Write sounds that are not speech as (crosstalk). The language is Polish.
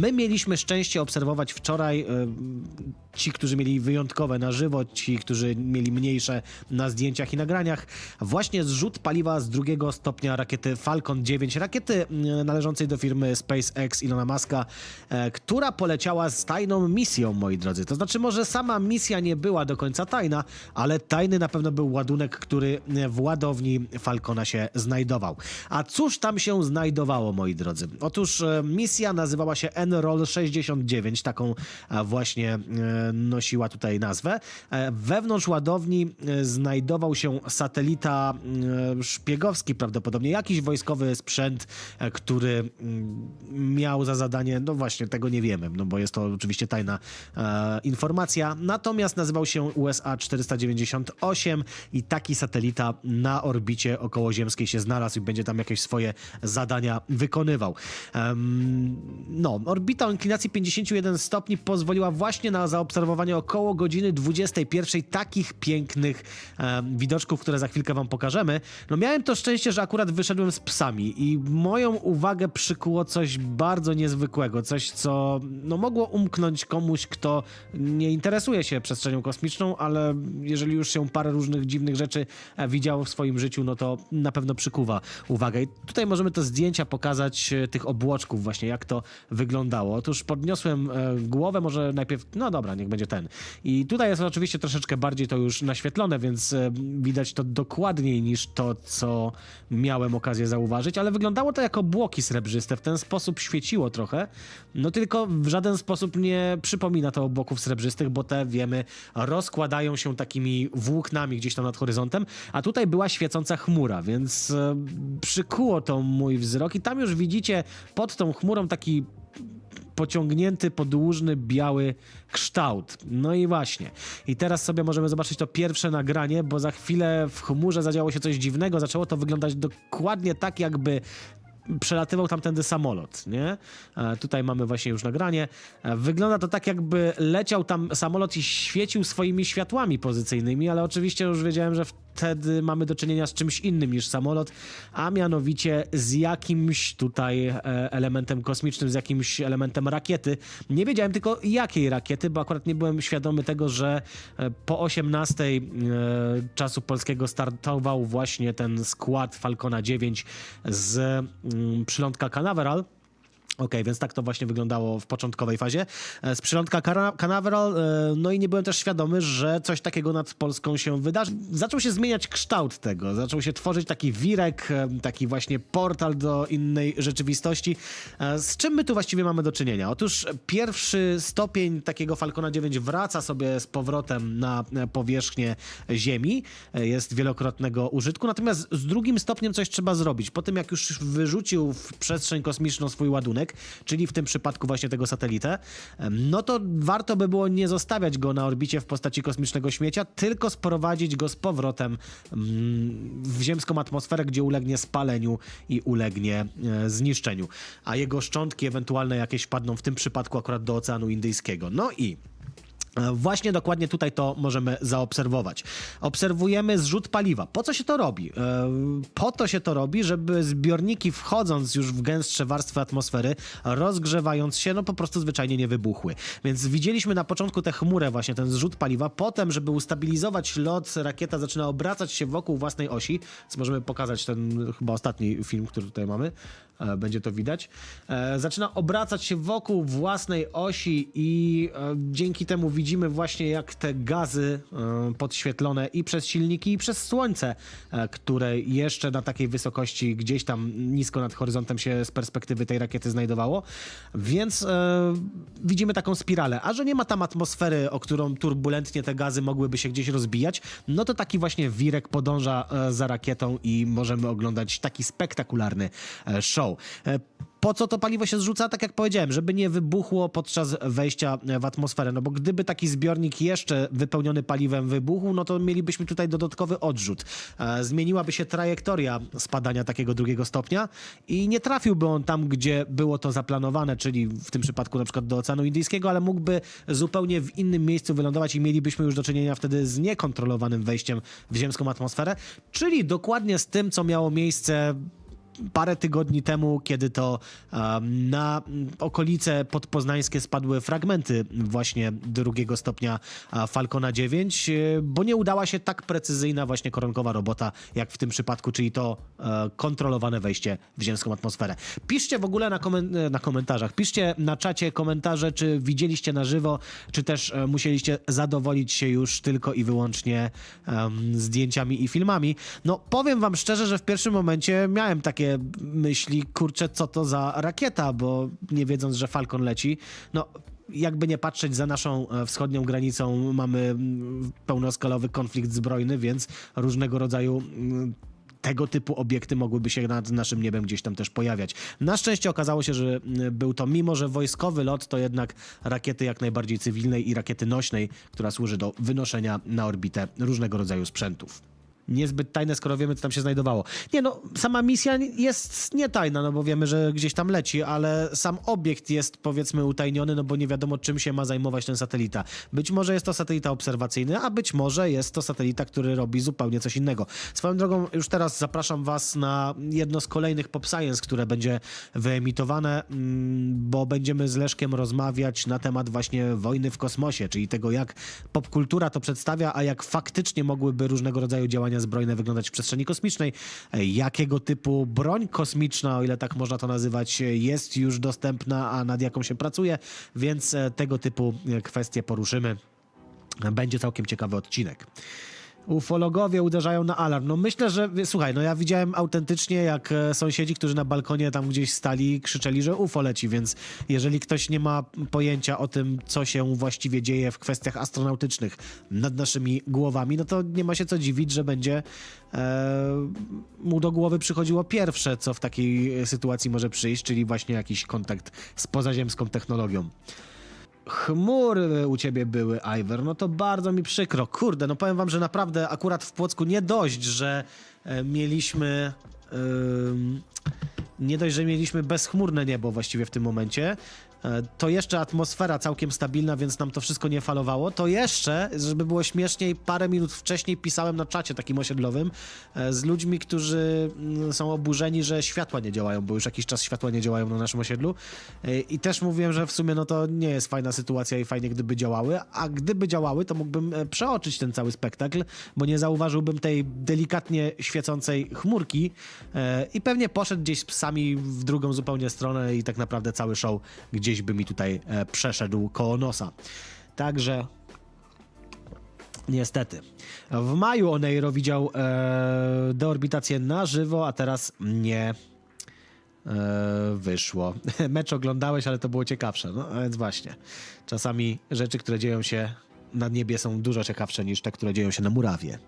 My mieliśmy szczęście obserwować wczoraj e, ci, którzy mieli wyjątkowe na żywo, ci, którzy mieli mniejsze na zdjęciach i nagraniach, właśnie zrzut paliwa z drugiego stopnia rakiety Falcon 9, rakiety e, należącej do firmy SpaceX Ilona Muska, e, która poleciała z tajną misją, moi drodzy. To znaczy, może sama misja nie była do końca tajna, ale tajny na pewno był ładunek, który e, w ładowni Falcona się znajdował. A cóż tam się znajdowało, moi drodzy? Otóż e, misja nazywała się Enroll 69, taką właśnie nosiła tutaj nazwę. E, Wewnątrz ładowni e, znajdował się satelita e, szpiegowski prawdopodobnie, jakiś wojskowy sprzęt, który mm, miał za zadanie, no właśnie, tego nie wiemy, no bo jest to oczywiście tajna informacja. Natomiast nazywał się USA 498 i taki satelita na orbicie okołoziemskiej się znalazł i będzie tam jakieś swoje zadania wykonywał. No, orbita o inklinacji 51 stopni pozwoliła właśnie na zaobserwowanie około godziny 21 takich pięknych em, widoczków, które za chwilkę wam pokażemy. No miałem to szczęście, że akurat wyszedłem z psami i moją uwagę przykuło coś bardzo niezwykłego, coś co no, mogło umknąć komuś, kto nie interesuje się przestrzenią kosmiczną, ale jeżeli już się parę różnych dziwnych rzeczy e, widziało w swoim życiu, no to na pewno przykuwa uwagę. I tutaj możemy te zdjęcia pokazać e, tych obłoczków właśnie, jak to wyglądało. Otóż podniosłem e, głowę, może najpierw, no dobra, niech będzie ten. I tutaj jest oczywiście troszeczkę bardziej to już naświetlone, więc e, widać to dokładniej niż to, co miałem okazję zauważyć, ale wyglądało to jako błoki srebrzyste, w ten sposób świeciło trochę, no tylko w żaden sposób nie przypomina to obłoków srebrzystych, bo te, wiemy, rozkładają się takimi włóknami gdzieś tam nad horyzontem, a tutaj była świecąca chmura, więc e, przykuło to mój wzrok. I tam już widzicie pod tą chmurą taki pociągnięty, podłużny, biały kształt. No i właśnie. I teraz sobie możemy zobaczyć to pierwsze nagranie, bo za chwilę w chmurze zadziało się coś dziwnego. Zaczęło to wyglądać dokładnie tak, jakby przelatywał tamtędy samolot, nie? E, tutaj mamy właśnie już nagranie. E, wygląda to tak, jakby leciał tam samolot i świecił swoimi światłami pozycyjnymi, ale oczywiście już wiedziałem, że wtedy mamy do czynienia z czymś innym niż samolot, a mianowicie z jakimś tutaj e, elementem kosmicznym, z jakimś elementem rakiety. Nie wiedziałem tylko jakiej rakiety, bo akurat nie byłem świadomy tego, że po 18 e, czasu polskiego startował właśnie ten skład Falcona 9 z przylądka Canaveral. Okej, więc tak to właśnie wyglądało w początkowej fazie. E, Z przylądka Cara- Canaveral, e, no i nie byłem też świadomy, że coś takiego nad Polską się wydarzy. Zaczął się zmieniać kształt tego, zaczął się tworzyć taki wirek, e, taki właśnie portal do innej rzeczywistości. E, Z czym my tu właściwie mamy do czynienia? Otóż pierwszy stopień takiego Falcona 9 wraca sobie z powrotem na e, powierzchnię Ziemi, e, jest wielokrotnego użytku, natomiast z drugim stopniem coś trzeba zrobić. Po tym, jak już wyrzucił w przestrzeń kosmiczną swój ładunek, czyli w tym przypadku właśnie tego satelitę, no to warto by było nie zostawiać go na orbicie w postaci kosmicznego śmiecia, tylko sprowadzić go z powrotem w ziemską atmosferę, gdzie ulegnie spaleniu i ulegnie e, zniszczeniu. A jego szczątki ewentualne jakieś wpadną w tym przypadku akurat do Oceanu Indyjskiego. No i Właśnie dokładnie tutaj to możemy zaobserwować. Obserwujemy zrzut paliwa. Po co się to robi? E, Po to się to robi, żeby zbiorniki wchodząc już w gęstsze warstwy atmosfery, rozgrzewając się, no po prostu zwyczajnie nie wybuchły. Więc widzieliśmy na początku tę chmurę, właśnie ten zrzut paliwa. Potem, żeby ustabilizować lot, rakieta zaczyna obracać się wokół własnej osi. Więc możemy pokazać ten chyba ostatni film, który tutaj mamy. E, Będzie to widać. E, Zaczyna obracać się wokół własnej osi i e, dzięki temu widzimy właśnie jak te gazy podświetlone i przez silniki i przez słońce, które jeszcze na takiej wysokości gdzieś tam nisko nad horyzontem się z perspektywy tej rakiety znajdowało. Więc widzimy taką spiralę. A że nie ma tam atmosfery, o którą turbulentnie te gazy mogłyby się gdzieś rozbijać, no to taki właśnie wirek podąża za rakietą i możemy oglądać taki spektakularny e, E, po co to paliwo się zrzuca? Tak jak powiedziałem, żeby nie wybuchło podczas wejścia w atmosferę. No bo gdyby taki zbiornik jeszcze wypełniony paliwem wybuchł, no to mielibyśmy tutaj dodatkowy odrzut. E, Zmieniłaby się trajektoria spadania takiego drugiego stopnia i nie trafiłby on tam, gdzie było to zaplanowane, czyli w tym przypadku na przykład do Oceanu Indyjskiego, ale mógłby zupełnie w innym miejscu wylądować i mielibyśmy już do czynienia wtedy z niekontrolowanym wejściem w ziemską atmosferę, czyli dokładnie z tym, co miało miejsce parę tygodni temu, kiedy to na okolice podpoznańskie spadły fragmenty właśnie drugiego stopnia Falcona 9, e, bo nie udała się tak precyzyjna właśnie koronkowa robota, jak w tym przypadku, czyli to e, kontrolowane wejście w ziemską atmosferę. Piszcie w ogóle na, komen- e, na komentarzach, piszcie na czacie komentarze, czy widzieliście na żywo, czy też musieliście zadowolić się już tylko i wyłącznie em, zdjęciami i filmami. No powiem wam szczerze, że w pierwszym momencie miałem takie myśli, kurczę, co to za rakieta, bo nie wiedząc, że Falcon leci, no jakby nie patrzeć za naszą e, wschodnią granicą mamy mm, pełnoskalowy konflikt zbrojny, więc różnego rodzaju mm, tego typu obiekty mogłyby się nad naszym niebem gdzieś tam też pojawiać. Na szczęście okazało się, że mm, był to, mimo że wojskowy lot, to jednak rakiety jak najbardziej cywilnej i rakiety nośnej, która służy do wynoszenia na orbitę różnego rodzaju sprzętów. Niezbyt tajne, skoro wiemy, co tam się znajdowało. Nie no, sama misja jest nietajna, no bo wiemy, że gdzieś tam leci, ale sam obiekt jest powiedzmy utajniony, no bo nie wiadomo, czym się ma zajmować ten satelita. Być może jest to satelita obserwacyjny, a być może jest to satelita, który robi zupełnie coś innego. Swoją drogą, już teraz zapraszam was na jedno z kolejnych Pop Science, które będzie wyemitowane, mm, bo będziemy z Leszkiem rozmawiać na temat właśnie wojny w kosmosie, czyli tego, jak popkultura to przedstawia, a jak faktycznie mogłyby różnego rodzaju działania zbrojne wyglądać w przestrzeni kosmicznej, e, jakiego typu broń kosmiczna, o ile tak można to nazywać, e, jest już dostępna, a nad jaką się pracuje, więc e, tego typu kwestie poruszymy. Będzie całkiem ciekawy odcinek. Ufologowie uderzają na alarm. No myślę, że słuchaj, no ja widziałem autentycznie, jak e, sąsiedzi, którzy na balkonie tam gdzieś stali, krzyczeli, że UFO leci, więc jeżeli ktoś nie ma pojęcia o tym, co się właściwie dzieje w kwestiach astronautycznych nad naszymi głowami, no to nie ma się co dziwić, że będzie e, mu do głowy przychodziło pierwsze, co w takiej sytuacji może przyjść, czyli właśnie jakiś kontakt z pozaziemską technologią chmury u ciebie były, Iver, no to bardzo mi przykro. Kurde, no powiem wam, że naprawdę akurat w Płocku nie dość, że e, mieliśmy... nie dość, że mieliśmy bezchmurne niebo właściwie w tym momencie, to jeszcze atmosfera całkiem stabilna, więc nam to wszystko nie falowało. To jeszcze, żeby było śmieszniej, parę minut wcześniej pisałem na czacie takim osiedlowym e, z ludźmi, którzy mm, są oburzeni, że światła nie działają, bo już jakiś czas światła nie działają na naszym osiedlu. E, I też mówiłem, że w sumie no to nie jest fajna sytuacja i fajnie, gdyby działały, a gdyby działały, to mógłbym e, przeoczyć ten cały spektakl, bo nie zauważyłbym tej delikatnie świecącej chmurki e, i pewnie poszedł gdzieś z psami w drugą zupełnie stronę i tak naprawdę cały show gdzieś by mi tutaj e, przeszedł koło nosa. Także Niestety. W maju Oneiro widział e, deorbitację na żywo, a teraz nie e, wyszło. (laughs) Mecz oglądałeś, ale to było ciekawsze. No więc właśnie. Czasami rzeczy, które dzieją się na niebie są dużo ciekawsze niż te, które dzieją się na murawie.